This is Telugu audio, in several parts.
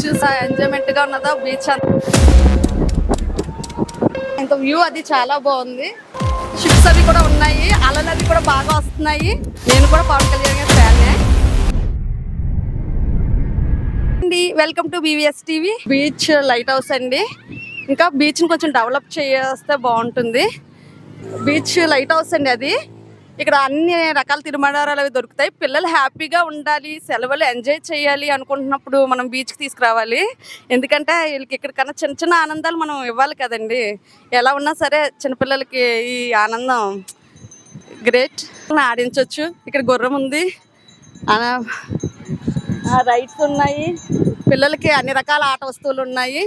చూసా ఎంజాయ్మెంట్గా ఉన్నదా? బీచ్ ఇంకా వ్యూ అది చాలా బాగుంది. షిప్స్ అవి కూడా ఉన్నాయి అలలు అవి కూడా బాగా వస్తున్నాయి. నేను కూడా పవన్ కళ్యాణ్ గారి ఫ్యాన్నే అండి welcome to BVS TV beach lighthouse అండి. ఇంకా బీచ్ని కొంచెం డెవలప్ చేస్తే బాగుంటుంది. బీచ్ లైట్ హౌస్ అండి అది. ఇక్కడ అన్ని రకాల తిరుమలారాలు అవి దొరుకుతాయి. పిల్లలు హ్యాపీగా ఉండాలి సెలవులు ఎంజాయ్ చేయాలి అనుకుంటున్నప్పుడు మనం బీచ్కి తీసుకురావాలి. ఎందుకంటే వీళ్ళకి ఇక్కడికన్నా చిన్న చిన్న ఆనందాలు మనం ఇవ్వాలి కదండి. ఎలా ఉన్నా సరే చిన్నపిల్లలకి ఈ ఆనందం గ్రేట్ ఆడించవచ్చు ఇక్కడ గుర్రం ఉంది. రైడ్స్ ఉన్నాయి. పిల్లలకి అన్ని రకాల ఆట వస్తువులు ఉన్నాయి.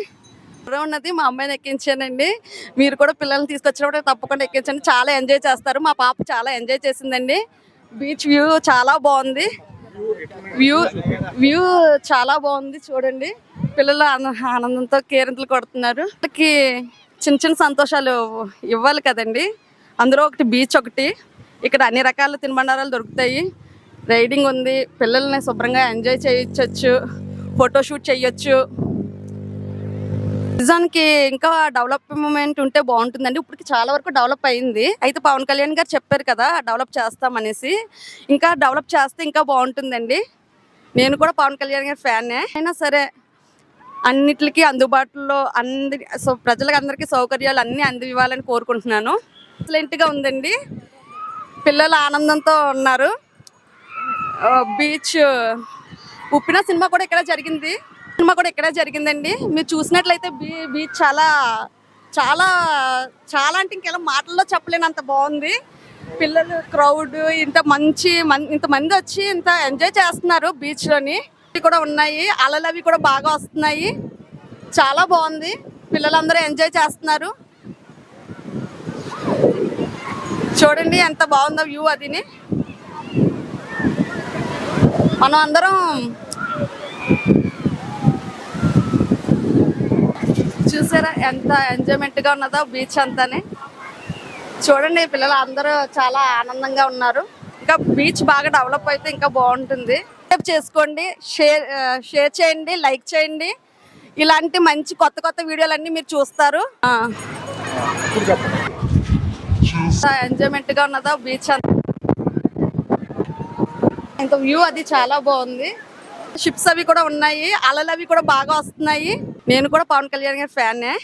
ఉన్నది మా అమ్మాయిని ఎక్కించానండి. మీరు కూడా పిల్లల్ని తీసుకొచ్చినప్పుడు తప్పకుండా ఎక్కించండి. చాలా ఎంజాయ్ చేస్తారు. మా పాప చాలా ఎంజాయ్ చేసిందండి. బీచ్ వ్యూ చాలా బాగుంది. వ్యూ వ్యూ చాలా బాగుంది చూడండి. పిల్లలు ఆనందంతో కేరింతలు కొడుతున్నారు. వాళ్ళకి చిన్న చిన్న సంతోషాలు ఇవ్వాలి కదండి. అందులో ఒకటి బీచ్ ఒకటి. ఇక్కడ అన్ని రకాల తినుబండారాలు దొరుకుతాయి. రైడింగ్ ఉంది. పిల్లల్ని శుభ్రంగా ఎంజాయ్ చేయొచ్చు. ఫోటోషూట్ చేయొచ్చు. నిజానికి ఇంకా డెవలప్మెంట్ ఉంటే బాగుంటుందండి. ఇప్పటికి చాలా వరకు డెవలప్ అయింది. అయితే పవన్ కళ్యాణ్ గారు చెప్పారు కదా డెవలప్ చేస్తామనేసి ఇంకా డెవలప్ చేస్తే ఇంకా బాగుంటుందండి. నేను కూడా పవన్ కళ్యాణ్ గారి ఫ్యానే. అయినా సరే అన్నిటికీ అందుబాటులో అందరి సో ప్రజలకు అందరికీ సౌకర్యాలు అన్నీ అందివ్వాలని కోరుకుంటున్నాను. ఎక్సలెంట్గా ఉందండి. పిల్లలు ఆనందంతో ఉన్నారు. బీచ్ ఉప్పిన సినిమా కూడా ఇక్కడ జరిగింది. సినిమా కూడా ఇక్కడ జరిగిందండి. మీరు చూసినట్లయితే బీ బీచ్ చాలా చాలా చాలా అంటే ఇంకెలా మాటల్లో చెప్పలేనంత బాగుంది. పిల్లలు క్రౌడ్ ఇంత మంచి ఇంతమంది ఇంత మంది వచ్చి ఇంత ఎంజాయ్ చేస్తున్నారు బీచ్లోని కూడా ఉన్నాయి. అలలు అవి కూడా బాగా వస్తున్నాయి. చాలా బాగుంది. పిల్లలందరూ ఎంజాయ్ చేస్తున్నారు. చూడండి ఎంత బాగుందో వ్యూ అదిని. మనం అందరం చూసారా? ఎంత ఎంజాయ్మెంట్గా ఉన్నదో బీచ్ అంతానే. చూడండి పిల్లలు అందరూ చాలా ఆనందంగా ఉన్నారు. ఇంకా బీచ్ బాగా డెవలప్ అయితే ఇంకా బాగుంటుంది. చేసుకోండి షేర్ షేర్ చేయండి లైక్ చేయండి. ఇలాంటి మంచి కొత్త కొత్త వీడియోలన్నీ మీరు చూస్తారు. ఎంజాయ్మెంట్గా ఉన్నదో బీచ్ అంతా. ఇంకా వ్యూ అది చాలా బాగుంది. షిప్స్ అవి కూడా ఉన్నాయి అలలు అవి కూడా బాగా వస్తున్నాయి. నేను కూడా పవన్ కళ్యాణ్ గారి ఫ్యాన్నే